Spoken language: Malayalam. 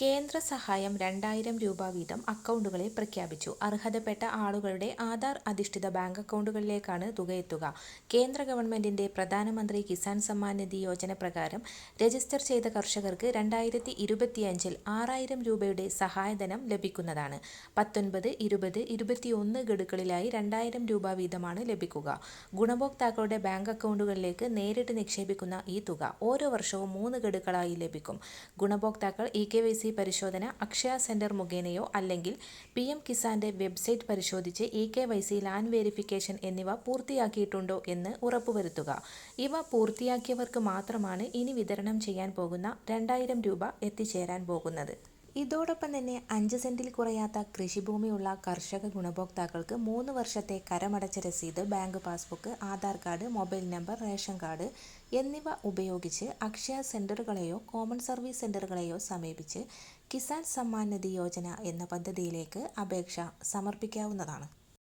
കേന്ദ്ര സഹായം രണ്ടായിരം രൂപ വീതം അക്കൗണ്ടുകളിൽ പ്രഖ്യാപിച്ചു. അർഹതപ്പെട്ട ആളുകളുടെ ആധാർ അധിഷ്ഠിത ബാങ്ക് അക്കൗണ്ടുകളിലേക്കാണ് തുക എത്തുക കേന്ദ്ര ഗവൺമെന്റിന്റെ പ്രധാനമന്ത്രി കിസാൻ സമ്മാൻ നിധി യോജന പ്രകാരം രജിസ്റ്റർ ചെയ്ത കർഷകർക്ക് രണ്ടായിരത്തി ഇരുപത്തിയഞ്ചിൽ ആറായിരം രൂപയുടെ സഹായധനം ലഭിക്കുന്നതാണ്. പത്തൊൻപത് ഇരുപത് ഇരുപത്തിയൊന്ന് ഗഡുക്കളിലായി രണ്ടായിരം രൂപ വീതമാണ് ലഭിക്കുക. ഗുണഭോക്താക്കളുടെ ബാങ്ക് അക്കൗണ്ടുകളിലേക്ക് നേരിട്ട് നിക്ഷേപിക്കുന്ന ഈ തുക ഓരോ വർഷവും മൂന്ന് ഗഡുക്കളായി ലഭിക്കും. ഗുണഭോക്താക്കൾ ഇ കെ വൈ സി പരിശോധന അക്ഷയ സെന്റർ മുഖേനയോ അല്ലെങ്കിൽ പി എം കിസാന്റെ വെബ്സൈറ്റ് പരിശോധിച്ച് E K Y C land verification എന്നിവ പൂർത്തിയാക്കിയിട്ടുണ്ടോ എന്ന് ഉറപ്പുവരുത്തുക. ഇവ പൂർത്തിയാക്കിയവർക്ക് മാത്രമാണ് ഇനി വിതരണം ചെയ്യാൻ പോകുന്ന രണ്ടായിരം രൂപ എത്തിച്ചേരാൻ പോകുന്നത്. ഇതോടൊപ്പം തന്നെ അഞ്ച് സെന്റിൽ കുറയാത്ത കൃഷിഭൂമിയുള്ള കർഷക ഗുണഭോക്താക്കൾക്ക് മൂന്ന് വർഷത്തെ കരമടച്ച രസീത് bank passbook Aadhaar card mobile number ration card എന്നിവ ഉപയോഗിച്ച് അക്ഷയ സെന്ററുകളെയോ കോമൺ സർവീസ് സെന്ററുകളെയോ സമീപിച്ച് കിസാൻ സമ്മാൻ നിധി യോജന എന്ന പദ്ധതിയിലേക്ക് അപേക്ഷ സമർപ്പിക്കാവുന്നതാണ്.